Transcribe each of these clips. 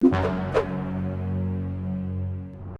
you.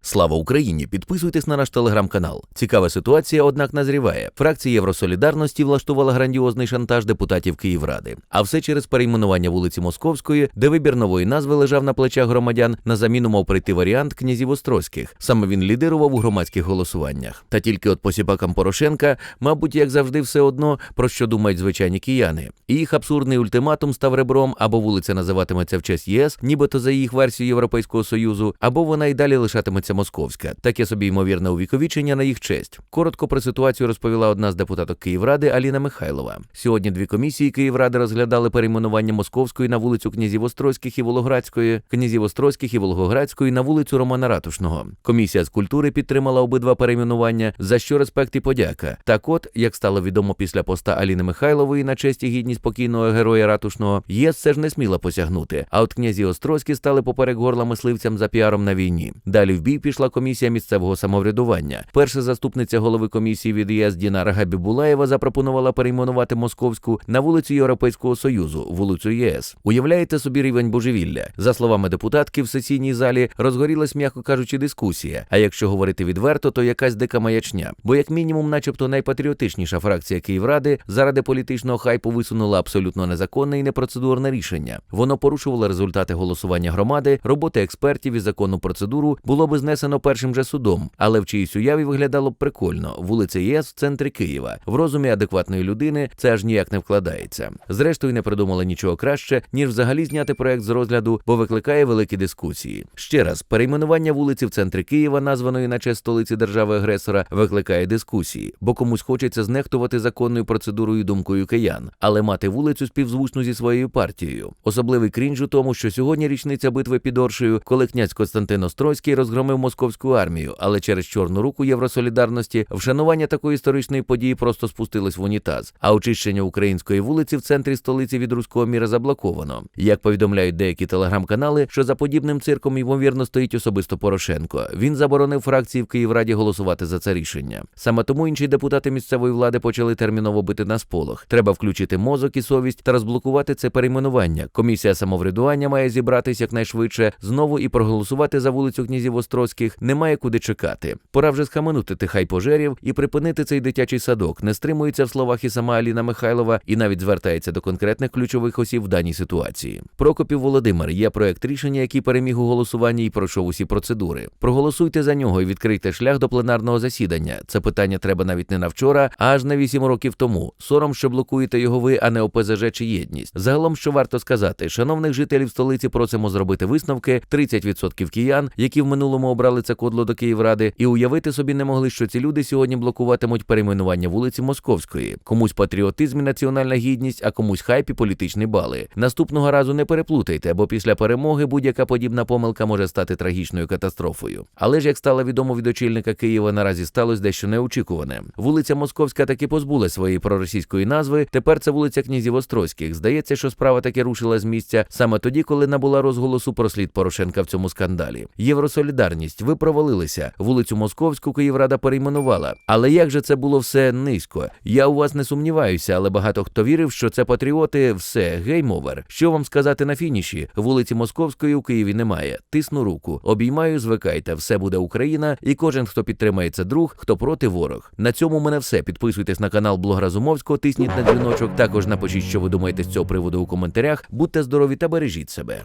Слава Україні! Підписуйтесь на наш телеграм-канал. Цікава ситуація, однак назріває. Фракція Євросолідарності влаштувала грандіозний шантаж депутатів Київради. А все через перейменування вулиці Московської, де вибір нової назви лежав на плечах громадян. На заміну мав прийти варіант князів Острозьких. Саме він лідирував у громадських голосуваннях. Та тільки от посіпакам Порошенка, мабуть, як завжди, все одно про що думають звичайні кияни. І їх абсурдний ультиматум став ребром, або вулиця називатиметься в честь ЄС, нібито за їх версією Європейського союзу, або вона й далі лишатиметься московська. Таке собі ймовірне увіковічення на їх честь. Коротко про ситуацію розповіла одна з депутаток Київради Аліна Михайлова. Сьогодні дві комісії Київради розглядали перейменування московської на вулицю князів Острозьких і Волгоградської, князів Острозьких і Волгоградської на вулицю Романа Ратушного. Комісія з культури підтримала обидва перейменування, за що респект і подяка. Так от, як стало відомо після поста Аліни Михайлової на честь і гідність покійного героя Ратушного, ЄС все ж не сміла посягнути. А от князі Острозькі стали поперек горла мисливцям за піаром на війні. Далі в бій пішла комісія місцевого самоврядування. Перша заступниця голови комісії від ЄС Дінара Габібулаєва запропонувала перейменувати московську на вулицю Європейського союзу, вулицю ЄС. Уявляєте собі рівень божевілля? За словами депутатки, в сесійній залі розгорілась, м'яко кажучи, дискусія. А якщо говорити відверто, то якась дика маячня. Бо, як мінімум, начебто найпатріотичніша фракція Київради заради політичного хайпу висунула абсолютно незаконне і непроцедурне рішення. Воно порушувало результати голосування громади, роботи експертів і законну процедуру було би знесено першим же судом, але в чиїсь уяві виглядало б прикольно. Вулиця ЄС в центрі Києва. В розумі адекватної людини це аж ніяк не вкладається. Зрештою, не придумали нічого краще, ніж взагалі зняти проект з розгляду, бо викликає великі дискусії. Ще раз, перейменування вулиці в центрі Києва, названої на честь столиці держави-агресора, викликає дискусії, бо комусь хочеться знехтувати законною процедурою думкою киян, але мати вулицю співзвучну зі своєю партією. Особливий крінж у тому, що сьогодні річниця битви під Оршею, коли князь Константин Острозький розгромив московську армію, але через чорну руку Євросолідарності вшанування такої історичної події просто спустилось в унітаз, а очищення української вулиці в центрі столиці від руського міра заблоковано. Як повідомляють деякі телеграм-канали, що за подібним цирком ймовірно стоїть особисто Порошенко. Він заборонив фракції в Київраді голосувати за це рішення. Саме тому інші депутати місцевої влади почали терміново бити на сполох. Треба включити мозок і совість та розблокувати це перейменування. Комісія самоврядування має зібратись якнайшвидше знову і проголосувати за вулицю князів Острозьких. Немає куди чекати. Пора вже схаменути тих хайпожерів і припинити цей дитячий садок. Не стримується в словах і сама Аліна Михайлова, і навіть звертається до конкретних ключових осіб в даній ситуації. Прокопів Володимир є проект рішення, який переміг у голосуванні і пройшов усі процедури. Проголосуйте за нього і відкрийте шлях до пленарного засідання. Це питання треба навіть не на вчора, а аж на вісім років тому. Сором, що блокуєте його ви, а не ОПЗЖ чи єдність. Загалом, що варто сказати, шановних жителів столиці просимо зробити висновки. 30% киян, які в минулому обрали це кодло до Київради, і уявити собі не могли, що ці люди сьогодні блокуватимуть перейменування вулиці Московської. Комусь патріотизм і національна гідність, а комусь хайп і політичні бали. Наступного разу не переплутайте, бо після перемоги будь-яка подібна помилка може стати трагічною катастрофою. Але ж як стало відомо від очільника Києва, наразі сталося дещо неочікуване. Вулиця Московська таки позбула своєї проросійської назви. Тепер це вулиця князів Острозьких. Здається, що справа таки рушила з місця саме тоді, коли набула розголосу про слід Порошенка в цьому скандалі. Євросолідарність, ви провалилися. Вулицю Московську Київрада перейменувала. Але як же це було все низько? Я у вас не сумніваюся, але багато хто вірив, що це патріоти. Все, гейм-овер. Що вам сказати на фініші? Вулиці Московської у Києві немає. Тисну руку, обіймаю, звикайте. Все буде Україна, і кожен, хто підтримає це друг, хто проти ворог. На цьому мене все. Підписуйтесь на канал Блог Разумовського, тисніть на дзвіночок. Також напишіть, що ви думаєте з цього приводу у коментарях. Будьте здорові та бережіть себе.